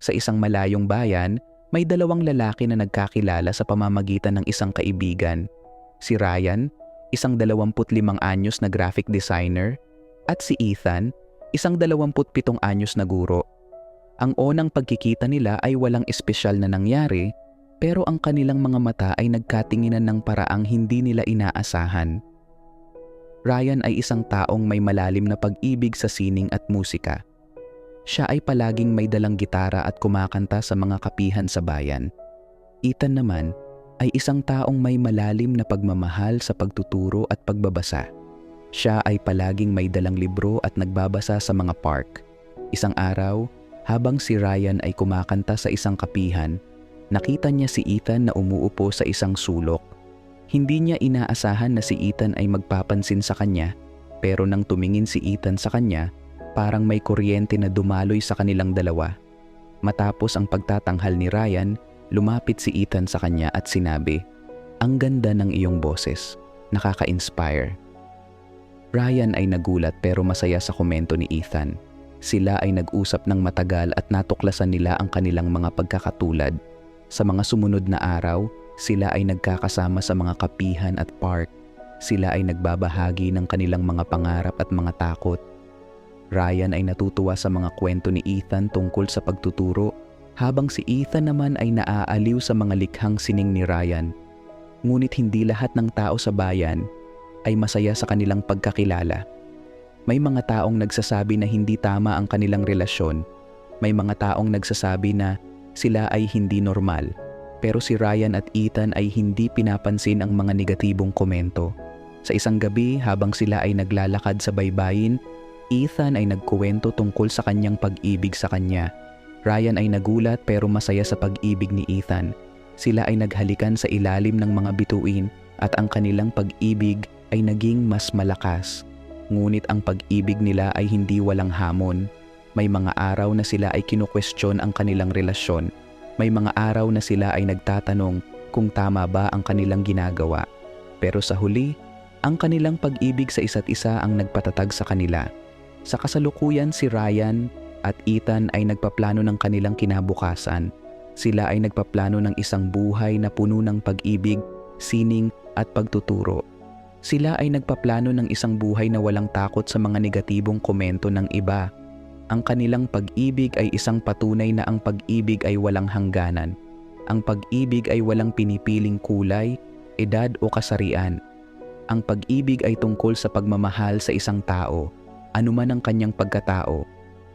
Sa isang malayong bayan, may dalawang lalaki na nagkakilala sa pamamagitan ng isang kaibigan. Si Ryan, isang 25 anyos na graphic designer, at si Ethan, isang 27 anyos na guro. Ang unang pagkikita nila ay walang espesyal na nangyari, pero ang kanilang mga mata ay nagkatinginan ng paraang hindi nila inaasahan. Ryan ay isang taong may malalim na pag-ibig sa sining at musika. Siya ay palaging may dalang gitara at kumakanta sa mga kapihan sa bayan. Ethan naman ay isang taong may malalim na pagmamahal sa pagtuturo at pagbabasa. Siya ay palaging may dalang libro at nagbabasa sa mga park. Isang araw, habang si Ryan ay kumakanta sa isang kapihan, nakita niya si Ethan na umuupo sa isang sulok. Hindi niya inaasahan na si Ethan ay magpapansin sa kanya, pero nang tumingin si Ethan sa kanya, parang may kuryente na dumaloy sa kanilang dalawa. Matapos ang pagtatanghal ni Ryan, lumapit si Ethan sa kanya at sinabi, Ang ganda ng iyong boses, nakaka-inspire. Ryan ay nagulat pero masaya sa komento ni Ethan. Sila ay nag-usap ng matagal at natuklasan nila ang kanilang mga pagkakatulad. Sa mga sumunod na araw, sila ay nagkakasama sa mga kapihan at park. Sila ay nagbabahagi ng kanilang mga pangarap at mga takot. Ryan ay natutuwa sa mga kwento ni Ethan tungkol sa pagtuturo, habang si Ethan naman ay naaaliw sa mga likhang sining ni Ryan. Ngunit hindi lahat ng tao sa bayan ay masaya sa kanilang pagkakilala. May mga taong nagsasabi na hindi tama ang kanilang relasyon. May mga taong nagsasabi na sila ay hindi normal. Pero si Ryan at Ethan ay hindi pinapansin ang mga negatibong komento. Sa isang gabi habang sila ay naglalakad sa baybayin, Ethan ay nagkuwento tungkol sa kanyang pag-ibig sa kanya. Ryan ay nagulat pero masaya sa pag-ibig ni Ethan. Sila ay naghalikan sa ilalim ng mga bituin at ang kanilang pag-ibig ay naging mas malakas. Ngunit ang pag-ibig nila ay hindi walang hamon. May mga araw na sila ay kinukwestiyon ang kanilang relasyon. May mga araw na sila ay nagtatanong kung tama ba ang kanilang ginagawa. Pero sa huli, ang kanilang pag-ibig sa isa't isa ang nagpatatag sa kanila. Sa kasalukuyan si Ryan at Ethan ay nagpaplano ng kanilang kinabukasan. Sila ay nagpaplano ng isang buhay na puno ng pag-ibig, sining at pagtuturo. Sila ay nagpaplano ng isang buhay na walang takot sa mga negatibong komento ng iba. Ang kanilang pag-ibig ay isang patunay na ang pag-ibig ay walang hangganan. Ang pag-ibig ay walang pinipiling kulay, edad o kasarian. Ang pag-ibig ay tungkol sa pagmamahal sa isang tao, anuman ang kanyang pagkatao.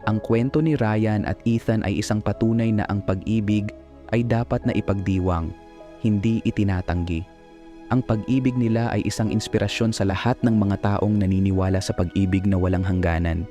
Ang kwento ni Ryan at Ethan ay isang patunay na ang pag-ibig ay dapat na ipagdiwang, hindi itinatanggi. Ang pag-ibig nila ay isang inspirasyon sa lahat ng mga taong naniniwala sa pag-ibig na walang hangganan.